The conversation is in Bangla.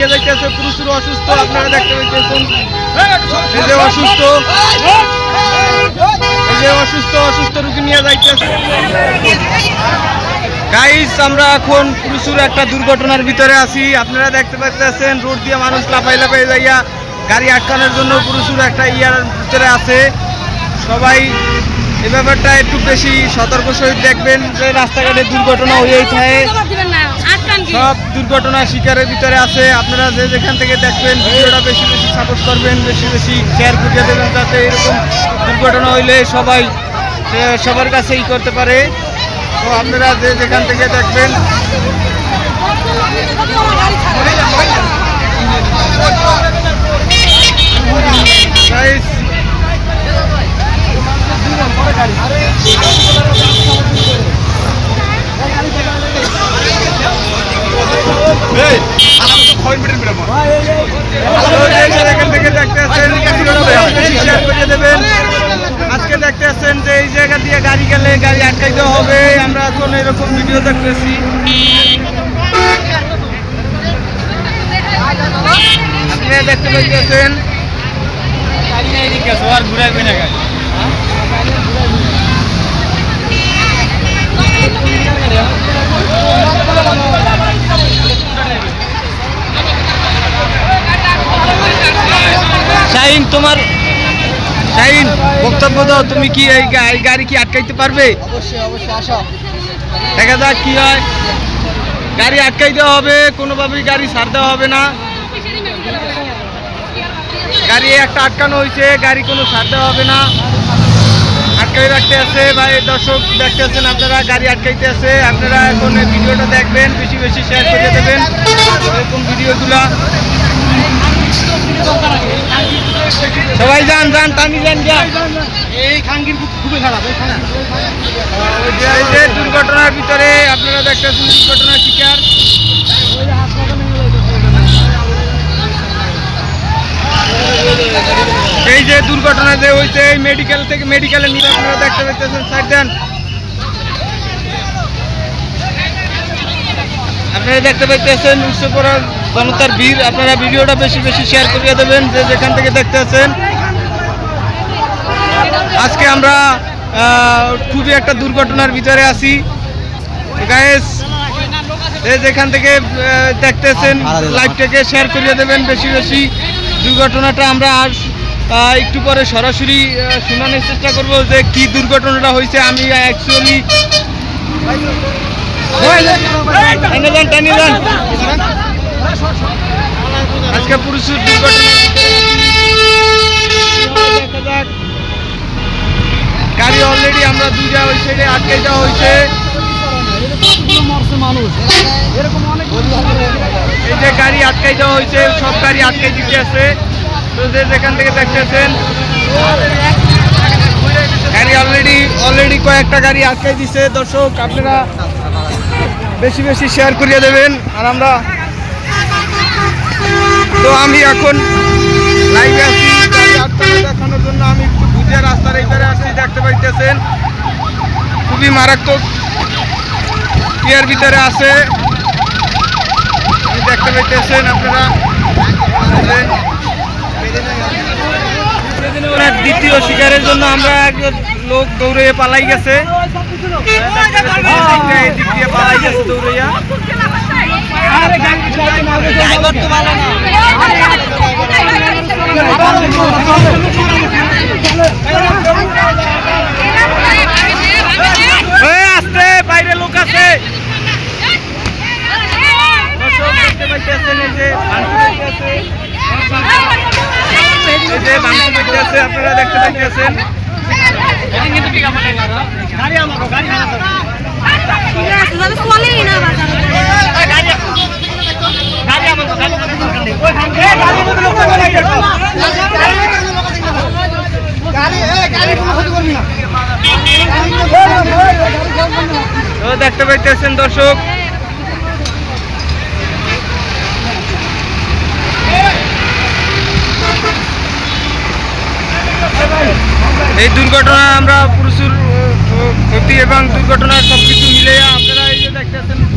প্রচুর অসুস্থ, আপনারা দেখতে পাইতেছেন। এই অসুস্থ। এই অসুস্থ অসুস্থ রুগী নিয়ে যাইতেছে। আমরা এখন প্রচুর একটা দুর্ঘটনার ভিতরে আছি। আপনারা দেখতে পাইতেছেন, রোড দিয়ে মানুষ লাফাই লাফাই যাইয়া গাড়ি আটকানোর জন্য প্রচুর একটা ইয়ার ভিতরে আছে। সবাই এই ব্যাপারটা একটু বেশি সতর্ক সহিত দেখবেন যে রাস্তাঘাটে দুর্ঘটনা হয়েই থাকে। সব দুর্ঘটনা শিকারের ভিতরে আছে। আপনারা যে যেখান থেকে দেখবেন, ভিডিওটা বেশি বেশি সাপোর্ট করবেন, বেশি বেশি শেয়ার করিয়ে দেবেন যাতে এরকম দুর্ঘটনা হইলে সবাই সবার কাছেই করতে পারে। তো আপনারা যে যেখান থেকে দেখবেন guys, এখান থেকে দেখতে আসছেন শেয়ার করে দেবেন আজকে দেখতে আসছেন যে এই জায়গা দিয়ে গাড়ি গেলে গাড়ি আটকাইতে হবে আমরা এখন এরকম ভিডিও দেখতেছি। আপনারা দেখতে পাইতেছেন। শাহিন তোমার শাহিন বক্তব্য দাও তুমি কি এই গাড়ি কি আটকাইতে পারবে? অবশ্যই অবশ্যই আসো। দেখা যাক কি হয়। গাড়ি আটকাইতে হবে, কোনোভাবেই গাড়ি ছাড় দেওয়া হবে না। গাড়ি একটা আটকানো হয়েছে গাড়ি কোনো ছাড় দেওয়া হবে না। আটকাই রাখতে আছে, ভাই, দর্শক দেখতে আছেন আপনারা, গাড়ি আটকাইতে আছে। আপনারা এখন ভিডিওটা দেখবেন, বেশি বেশি শেয়ার করে দেবেন। এরকম ভিডিওগুলা। সবাই যান যান টানি যান যান। এই খাঙ্গির খুবই খারাপ এখানে এই যে দুর্ঘটনার ভিতরে আপনারা দেখতেছেন দুর্ঘটনার শিকার। এই যে দুর্ঘটনা যে হয়েছে এই মেডিকেল থেকে মেডিকেলে নিয়ে আপনারা দেখতে পাচ্ছেন সাইড দেন। আপনারা দেখতে পাইতেছেন পড়ার জনতার ভিড়। আপনারা ভিডিওটা বেশি বেশি শেয়ার করিয়ে দেবেন যে যেখান থেকে দেখতে আছেন আজকে আমরা খুবই একটা দুর্ঘটনার ভিতরে আছি। গায়েস যেখান থেকে দেখতেছেন লাইভটাকে শেয়ার করিয়ে দেবেন বেশি বেশি। দুর্ঘটনাটা আমরা আর একটু পরে সরাসরি শোনানোর চেষ্টা করব যে কি দুর্ঘটনাটা হয়েছে। আমি অ্যাকচুয়ালি আজকে প্রচুর দুর্ঘটনা। দেখা যাক। অলরেডি আমরা দুইটা ওই সাইডে আটকে দেওয়া হয়েছে। এই যে গাড়ি আটকাই দেওয়া হয়েছে, সব গাড়ি আটকাই দিতে আছে। তো যে যেখান থেকে দেখতেছেন, গাড়ি অলরেডি অলরেডি কয়েকটা গাড়ি আটকাই দিছে। দর্শক, আপনারা বেশি বেশি শেয়ার করিয়ে দেবেন আর আমরা তো আমি এখন লাইভে আছি গাড়ি আটকানো দেখানোর জন্য আমি একটু বুঝে রাস্তার এইবারে আসছি দেখতে পাইতেছেন খুবই মারাত্মক ইয়ার ভিতরে আছে। দেখতে পাইতেছেন আপনারা। দ্বিতীয় শিকারের জন্য আমরা একজন লোক দৌড়ে পালাই গেছে। পালাই গেছে দৌড়াইয়া ড্রাইভার তো ভালো না হয়ে আসতে বাইরে লোক আছে দর্শক দেখতে পাইতেছেন এই যে ভাঙচুর হইতেছে। এই যে ভাঙচুর হইতেছে, আপনারা দেখতে পাইতেছেন গাড়ি আমাকে গাড়ি আমাকে চলেই না বাজার গাড়ি আমাকে গাড়ি আমাকে ওই খাঙ্গি গাড়ি মতো লোক গাড়ি গাড়ি এই গাড়ি কোনো ক্ষতি করবি না তো দেখতে পাইতেছেন দর্শক दुर्घटना पुरुष क्षति एवं दुर्घटना सबकिू मिले अपना देखते हैं